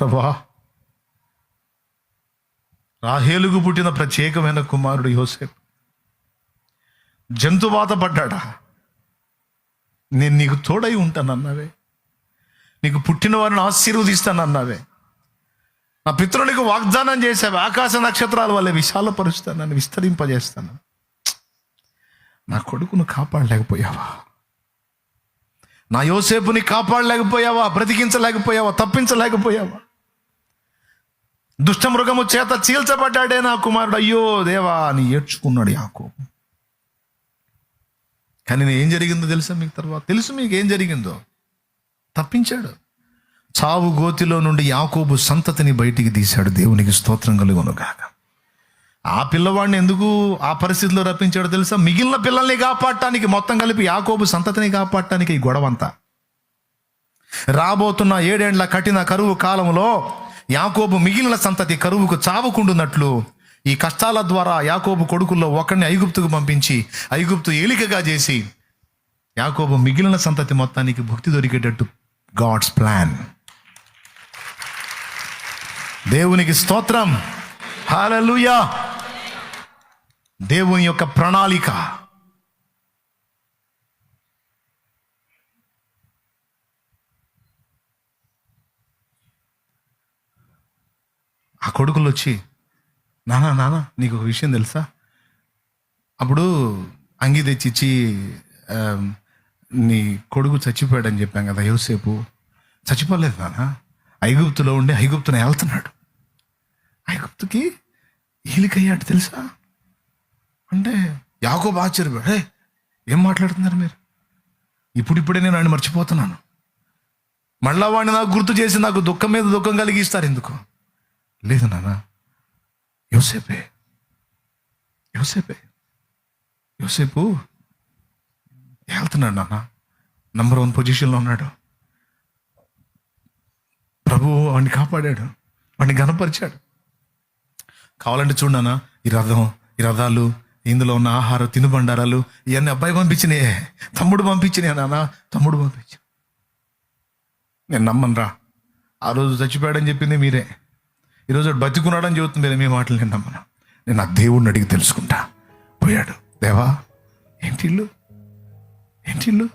ప్రభా రాహేలుగు పుట్టిన ప్రత్యేకమైన కుమారుడు యోసేపు. జంతువాత పడ్డాడా? నేను నీకు తోడై ఉంటానన్నావే. నీకు పుట్టిన వారిని ఆశీర్వదిస్తానన్నావే. నా పితృనికి వాగ్దానం చేసావే. ఆకాశ నక్షత్రాల వల్ల విశాలపరుస్తానని విస్తరింపజేస్తాను. నా కొడుకును కాపాడలేకపోయావా? నా యోసేపుని కాపాడలేకపోయావా? బ్రతికించలేకపోయావా? తప్పించలేకపోయావా? దుష్టమృగము చేత చీల్చబడ్డాడే నా కుమారుడు. అయ్యో దేవా అని ఏడ్చుకున్నాడు యాకో కానీ నేను ఏం జరిగిందో తెలుసా మీకు తర్వాత? తెలుసు మీకు ఏం జరిగిందో? తప్పించాడు. చావు గోతిలో నుండి యాకోబు సంతతిని బయటికి తీశాడు. దేవునికి స్తోత్రం కలుగునుగాక. ఆ పిల్లవాడిని ఎందుకు ఆ పరిస్థితిలో రప్పించాడో తెలుసా? మిగిలిన పిల్లల్ని కాపాడటానికి మొత్తం కలిపి యాకోబు సంతతిని కాపాడటానికి ఈ గొడవంతా. రాబోతున్న ఏడేండ్ల కఠిన కరువు కాలంలో యాకోబు మిగిలిన సంతతి కరువుకు చావకుండునట్లు ఈ కష్టాల ద్వారా యాకోబు కొడుకుల్లో ఒకరిని ఐగుప్తుకు పంపించి ఐగుప్తు ఏలికగా చేసి యాకోబు మిగిలిన సంతతి మొత్తానికి భక్తి దొరికేటట్టు గాడ్స్ ప్లాన్. దేవునికి స్తోత్రం. హాలలుయా దేవుని యొక్క ప్రణాళిక. ఆ కొడుకులు వచ్చి నానా నానా నీకు ఒక విషయం తెలుసా? అప్పుడు అంగి తెచ్చిచ్చి నీ కొడుకు చచ్చిపోయాడని చెప్పాం కదా యోసేపు. చచ్చిపోలేదు నానా. ఐగుప్తులో ఉండి ఐగుప్తును వెళ్తున్నాడు ఐగుప్తుకి ఈలికయ్యాడు తెలుసా? అంటే యాకోబు ఆశ్చర్యపోయాడు. హే ఏం మాట్లాడుతున్నారు మీరు? ఇప్పుడిప్పుడే నేను ఆయన మర్చిపోతున్నాను. మళ్ళా వాడిని నాకు గుర్తు చేసి నాకు దుఃఖం మీద దుఃఖం కలిగిస్తారు ఎందుకు? లేదు నాన్న. యోసేపే. యోసేపే. యోసేపు వెళ్తున్నాడు నాన్న. నంబర్ వన్ పొజిషన్లో ఉన్నాడు. ప్రభు వాడిని కాపాడాడు. వాడిని గనపరిచాడు కావాలంటే చూడనా ఈ రథం ఈ రథాలు ఇందులో ఉన్న ఆహారం తినుబండారాలు ఇవన్నీ అబ్బాయి పంపించినాయే తమ్ముడు పంపించినాయి నాన్న. తమ్ముడు పంపించి. నేను నమ్మను రా. ఆ రోజు చచ్చిపోయాడని చెప్పింది మీరే. ఈరోజు బతికున్నాడని చెబుతుంది మీరు మీ మాటలు నేను నమ్మను నేను నా దేవుడిని అడిగి తెలుసుకుంటా. పోయాడు. దేవా ఏంటి ఇల్లు? ఏంటి ఇల్లు?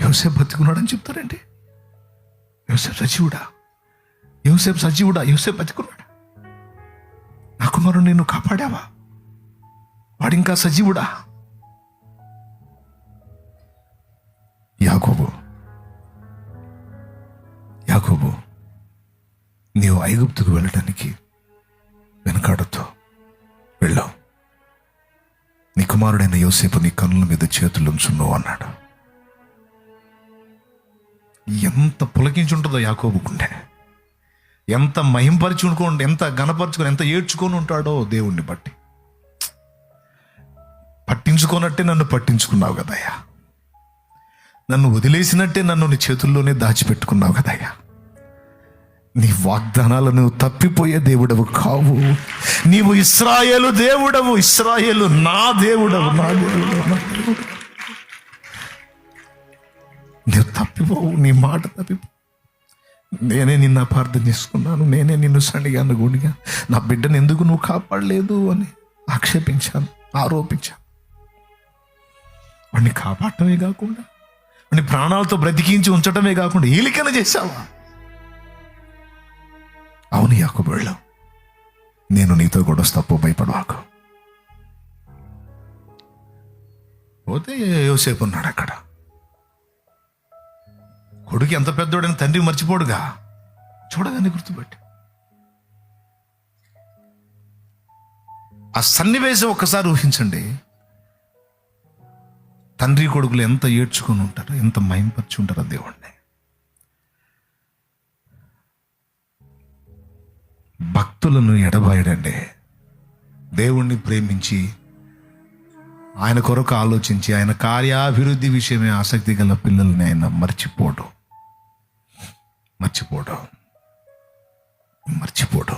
యోసేపు బతికున్నాడని చెప్తారండి యోసేపు సజీవుడా? యోసేపు సజీవుడా? యోసేపు బతికున్నాడా? నా కుమారుడు నిన్ను కాపాడావా? వాడింకా సజీవుడా? యాకోబు ఐగుప్తుకు వెళ్ళటానికి వెనకాడతో వెళ్ళావు. నీ కుమారుడైన యోసేపు నీ కన్నుల మీద చేతులు ఉంచున్నావు అన్నాడు. ఎంత పులకించుంటుందో యాకోబు గుండె. ఎంత మహింపరిచుకొని ఎంత గణపరచుకొని ఎంత ఏడ్చుకొని ఉంటాడో దేవుణ్ణి బట్టి. పట్టించుకోనట్టే నన్ను పట్టించుకున్నావు కదయ్యా. నన్ను వదిలేసినట్టే నన్ను నీ చేతుల్లోనే దాచిపెట్టుకున్నావు కదయ్యా. నీ వాగ్దానాలను తప్పిపోయే దేవుడవు కావు. నీవు ఇస్రాయేలు దేవుడవు ఇస్రాయేలు నా దేవుడవు నా దేవుడవు నా దేవుడు నీవు తప్పిపోవు నీ మాట తప్పిపో. నేనే నిన్ను అపార్థం చేసుకున్నాను నేనే నిన్ను సండిగాను గుడిగా నా బిడ్డను ఎందుకు నువ్వు కాపాడలేదు అని ఆక్షేపించాను ఆరోపించాను. వాడిని కాపాడటమే కాకుండా వాడిని ప్రాణాలతో బ్రతికించి ఉంచటమే కాకుండా ఈలికన చేశావా? అవును యాకోబు నేను నీతో కూడా తప్పు భయపడవాకు పోతే యోసేపు ఉన్నాడు అక్కడ. కొడుకు ఎంత పెద్దోడని తండ్రి మర్చిపోడుగా. చూడగానే గుర్తుపెట్టి. ఆ సన్నివేశం ఒక్కసారి ఊహించండి. తండ్రి కొడుకులు ఎంత ఏడ్చుకొని ఉంటారో ఎంత మైంపరిచి ఉంటారో దేవుణ్ణి. భక్తులను ఎడబాయడండి. దేవుణ్ణి ప్రేమించి ఆయన కొరకు ఆలోచించి ఆయన కార్యాభివృద్ధి విషయమే ఆసక్తి గల పిల్లల్ని ఆయన మర్చిపోవడం మర్చిపోవడం మర్చిపోవడం